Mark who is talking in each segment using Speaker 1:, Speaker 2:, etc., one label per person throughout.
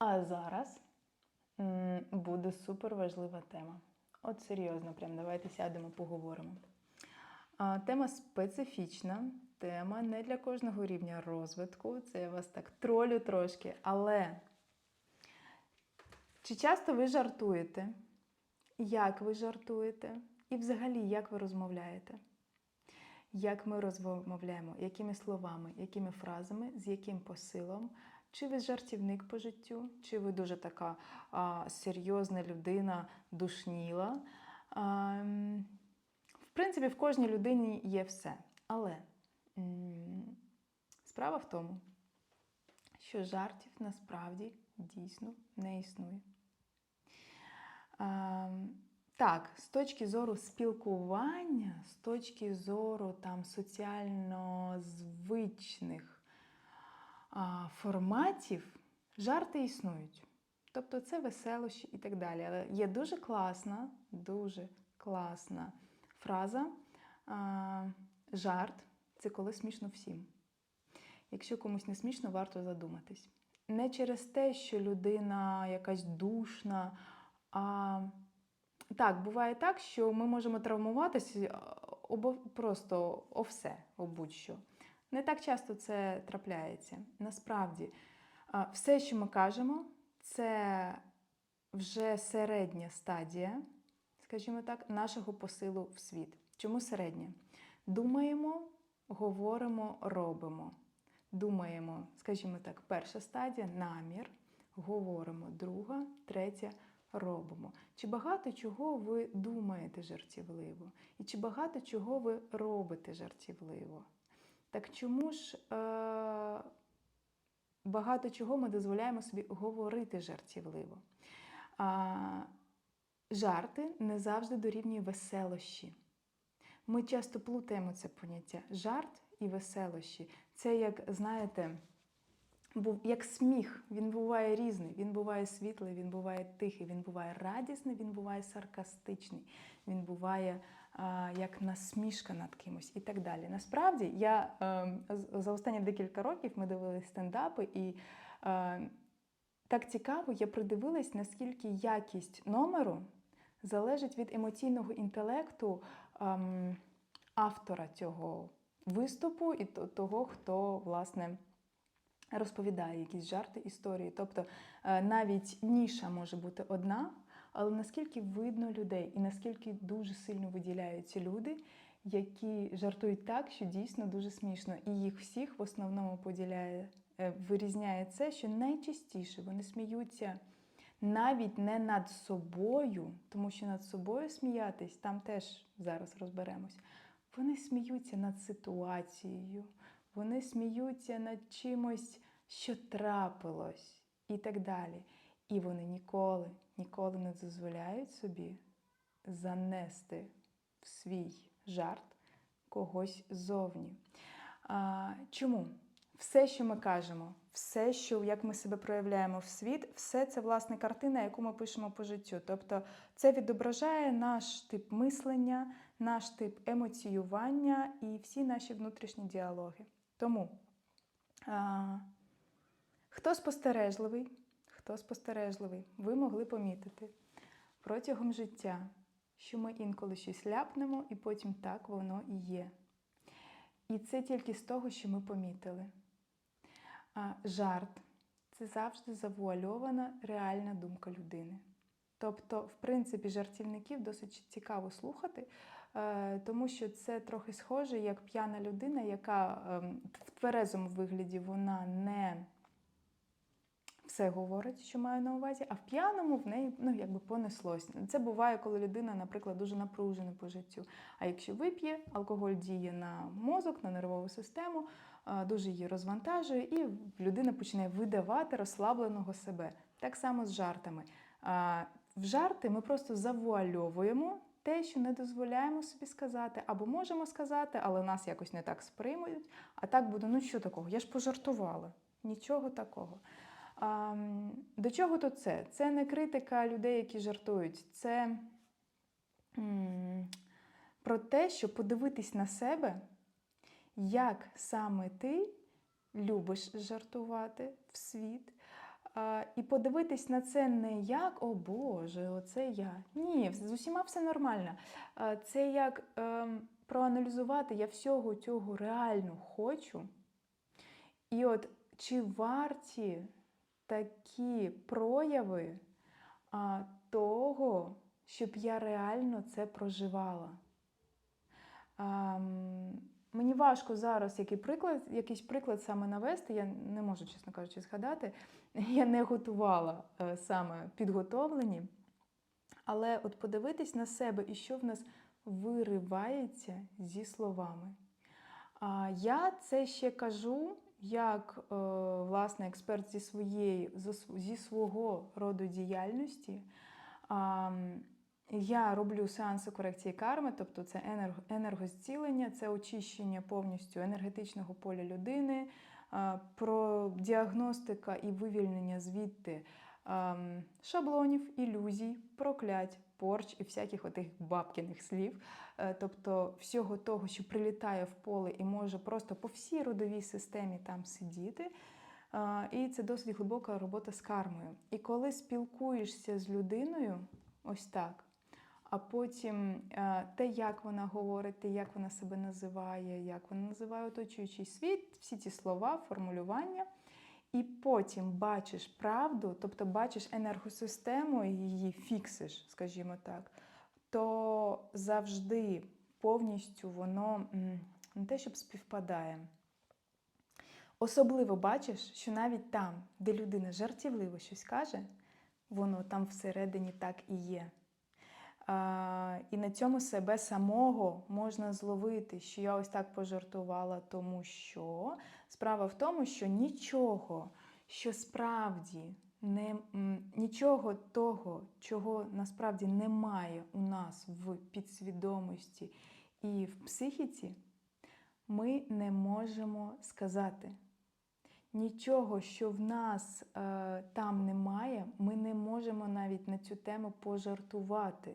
Speaker 1: А зараз буде супер важлива тема. От серйозно, прям давайте сядемо, поговоримо. Тема специфічна, тема не для кожного рівня розвитку. Це я вас так тролю трошки. Але чи часто ви жартуєте? Як ви жартуєте? І взагалі, як ви розмовляєте? Як ми розмовляємо, якими словами, якими фразами, з яким посилом? Чи ви жартівник по життю, чи ви дуже така а, серйозна людина, душніла? А, в принципі, в кожній людині є все. Але м, справа в тому, що жартів насправді дійсно не існує. А, так, з точки зору спілкування, з точки зору там соціально звичних форматів, жарти існують. Тобто це веселощі і так далі. Але є дуже класна, дуже класна фраза. Жарт це коли смішно всім. Якщо комусь не смішно, варто задуматись. Не через те, що людина якась душна, а так, буває так, що ми можемо травмуватися обо, просто о все, о будь-що. Не так часто це трапляється. Насправді, все, що ми кажемо, це вже середня стадія, скажімо так, нашого посилу в світ. Чому середня? Думаємо, говоримо, робимо. Думаємо, скажімо так, перша стадія намір, говоримо, друга, третя робимо. Чи багато чого ви думаєте жартівливо? І чи багато чого ви робите жартівливо? Так чому ж е- багато чого ми дозволяємо собі говорити жартівливо? А, жарти не завжди дорівнює веселощі. Ми часто плутаємо це поняття жарт і веселощі. Це як, знаєте, був як сміх. Він буває різний. Він буває світлий, він буває тихий, він буває радісний, він буває саркастичний, він буває як насмішка над кимось і так далі. Насправді, я е, за останні декілька років ми дивилися стендапи, і е, так цікаво, я придивилась, наскільки якість номеру залежить від емоційного інтелекту ем, автора цього виступу і того, хто власне розповідає якісь жарти історії. Тобто е, навіть ніша може бути одна, але наскільки видно людей і наскільки дуже сильно виділяються люди, які жартують так, що дійсно дуже смішно. І їх всіх в основному поділяє, е, вирізняє це, що найчастіше вони сміються навіть не над собою, тому що над собою сміятись, там теж зараз розберемось. Вони сміються над ситуацією, вони сміються над чимось, що трапилось, і так далі. І вони ніколи, ніколи не дозволяють собі занести в свій жарт когось зовні. А, чому? Все, що ми кажемо, все, що як ми себе проявляємо в світ, все це власне картина, яку ми пишемо по життю. Тобто це відображає наш тип мислення, наш тип емоціювання і всі наші внутрішні діалоги. Тому а, хто спостережливий, хто спостережливий, ви могли помітити протягом життя, що ми інколи щось ляпнемо, і потім так воно і є. І це тільки з того, що ми помітили. А, жарт це завжди завуальована реальна думка людини. Тобто, в принципі, жартівників досить цікаво слухати, е, тому що це трохи схоже, як п'яна людина, яка ем, в тверезому вигляді вона не все говорить, що має на увазі, а в п'яному в неї ну, якби понеслось. Це буває, коли людина, наприклад, дуже напружена по життю. А якщо вип'є, алкоголь діє на мозок, на нервову систему, дуже її розвантажує, і людина починає видавати розслабленого себе. Так само з жартами. В жарти ми просто завуальовуємо те, що не дозволяємо собі сказати, або можемо сказати, але нас якось не так сприймуть. А так буде, ну що такого? Я ж пожартувала. Нічого такого. До чого тут це? Це не критика людей, які жартують. Це про те, що подивитись на себе, як саме ти любиш жартувати в світ, І подивитись на це не як о Боже, оце я. Ні, з усіма все нормально. Це як ем, проаналізувати, я всього цього реально хочу. І от чи варті такі прояви а, того, щоб я реально це проживала? А, мені важко зараз який приклад, якийсь приклад саме навести, я не можу, чесно кажучи, згадати. Я не готувала е, саме підготовлені. Але от подивитись на себе і що в нас виривається зі словами. Я це ще кажу як е, власне експерт зі своєї зі свого роду діяльності. Я роблю сеанси корекції карми, тобто це енерго, енергозцілення, це очищення повністю енергетичного поля людини, а, про діагностика і вивільнення звідти шаблонів, ілюзій, проклять, порч і всяких отих бабкиних слів, Е, тобто всього того, що прилітає в поле і може просто по всій родовій системі там сидіти. І це досить глибока робота з кармою. І коли спілкуєшся з людиною, ось так. А потім е, те, як вона говорить, те, як вона себе називає, як вона називає оточуючий світ, всі ці слова, формулювання. І потім бачиш правду, тобто бачиш енергосистему і її фіксиш, скажімо так, то завжди повністю воно не те, щоб співпадає. Особливо бачиш, що навіть там, де людина жартівливо щось каже, воно там всередині так і є. А, і на цьому себе самого можна зловити, що я ось так пожартувала, тому що справа в тому, що нічого, що справді не, нічого того, чого насправді немає у нас в підсвідомості і в психіці, ми не можемо сказати. Нічого, що в нас е, там немає, ми не можемо навіть на цю тему пожартувати.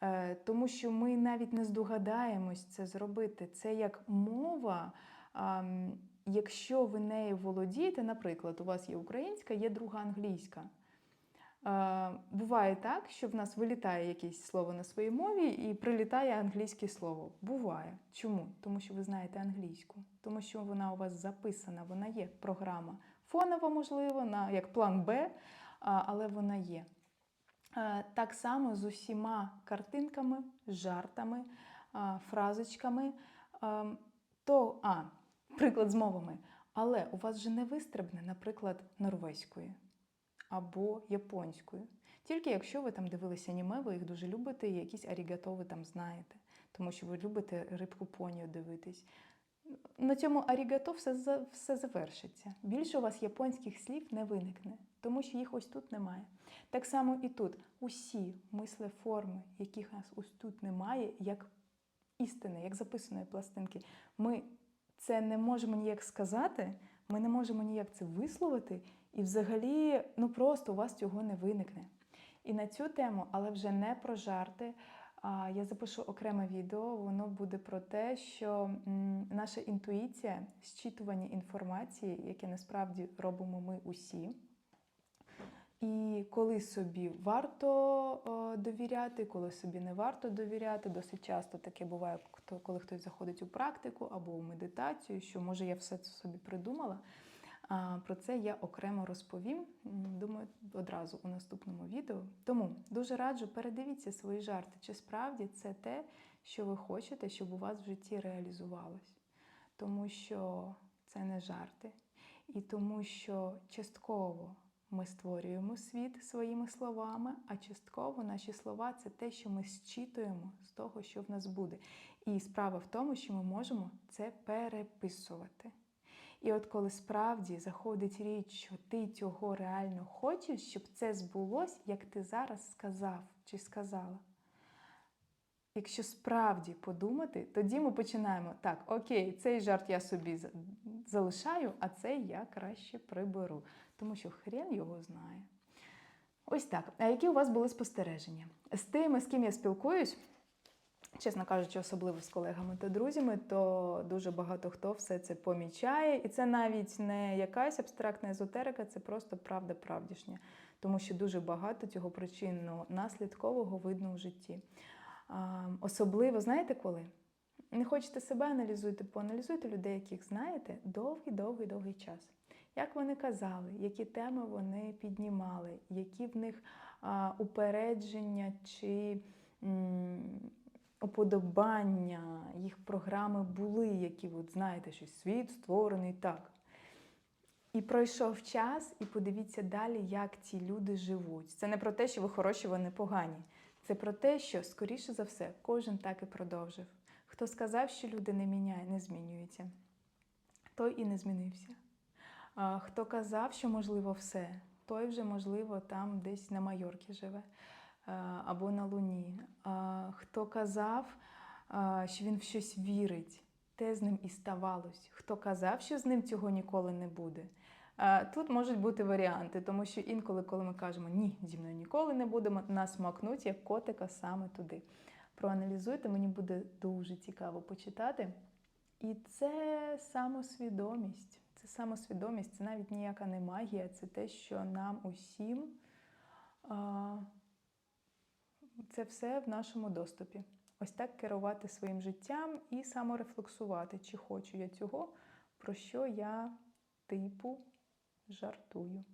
Speaker 1: Е, тому що ми навіть не здогадаємось це зробити. Це як мова. А, якщо ви нею володієте, наприклад, у вас є українська, є друга англійська. Е, буває так, що в нас вилітає якесь слово на своїй мові і прилітає англійське слово. Буває. Чому? Тому що ви знаєте англійську, тому що вона у вас записана, вона є програма. Фонова, можливо, на, як план Б, але вона є. Е, Так само з усіма картинками, жартами, фразочками. Ем, То, а, приклад з мовами. Але у вас же не вистрибне, наприклад, норвезькою або японською. Тільки якщо ви там дивилися аніме, ви їх дуже любите, і якісь арігато ви там знаєте, тому що ви любите рибку понію дивитись. На цьому арігато все, все завершиться. Більше у вас японських слів не виникне, тому що їх ось тут немає. Так само і тут. Усі мислеформи, яких нас ось тут немає, як істини, як записаної пластинки, ми це не можемо ніяк сказати, ми не можемо ніяк це висловити, і взагалі, ну просто у вас цього не виникне. І на цю тему, але вже не про жарти. Я запишу окреме відео. Воно буде про те, що наша інтуїція, зчитування інформації, яке насправді робимо ми усі. І коли собі варто е, довіряти, коли собі не варто довіряти. Досить часто таке буває, коли хтось заходить у практику або у медитацію, що може я все це собі придумала. Про це я окремо розповім. Думаю, одразу у наступному відео. Тому дуже раджу передивіться свої жарти, чи справді це те, що ви хочете, щоб у вас в житті реалізувалось. Тому що це не жарти, і тому що частково ми створюємо світ своїми словами, а частково наші слова це те, що ми зчитуємо з того, що в нас буде. І справа в тому, що ми можемо це переписувати. І от коли справді заходить річ, що ти цього реально хочеш, щоб це збулось, як ти зараз сказав чи сказала. Якщо справді подумати, тоді ми починаємо так, окей, цей жарт я собі залишаю, а цей я краще приберу, тому що хрен його знає. Ось так. А які у вас були спостереження? З тими, з ким я спілкуюсь, чесно кажучи, особливо з колегами та друзями, то дуже багато хто все це помічає. І це навіть не якась абстрактна езотерика, це просто правда правдішня. Тому що дуже багато цього причинно наслідкового видно в житті. Особливо, знаєте коли? Не хочете себе аналізуйте, поаналізуйте людей, яких знаєте, довгий, довгий, довгий час. Як вони казали, які теми вони піднімали, які в них а, упередження чи м, уподобання їх програми були, які, от, знаєте, що світ створений так. І пройшов час, і подивіться далі, як ці люди живуть. Це не про те, що ви хороші, вони погані. Це про те, що, скоріше за все, кожен так і продовжив. Хто сказав, що люди не міняють, не змінюються, той і не змінився. А, Хто казав, що можливо все, той вже, можливо, там десь на Майорці живе або на Луні. А, Хто казав, що він в щось вірить, те з ним і ставалось. Хто казав, що з ним цього ніколи не буде. А, Тут можуть бути варіанти, тому що інколи, коли ми кажемо ні, зі мною ніколи не буде, нас макнуть як котика саме туди. Проаналізуйте, мені буде дуже цікаво почитати. І це самосвідомість. Це самосвідомість, це навіть ніяка не магія, це те, що нам усім це все в нашому доступі. Ось так керувати своїм життям і саморефлексувати, чи хочу я цього, про що я типу жартую.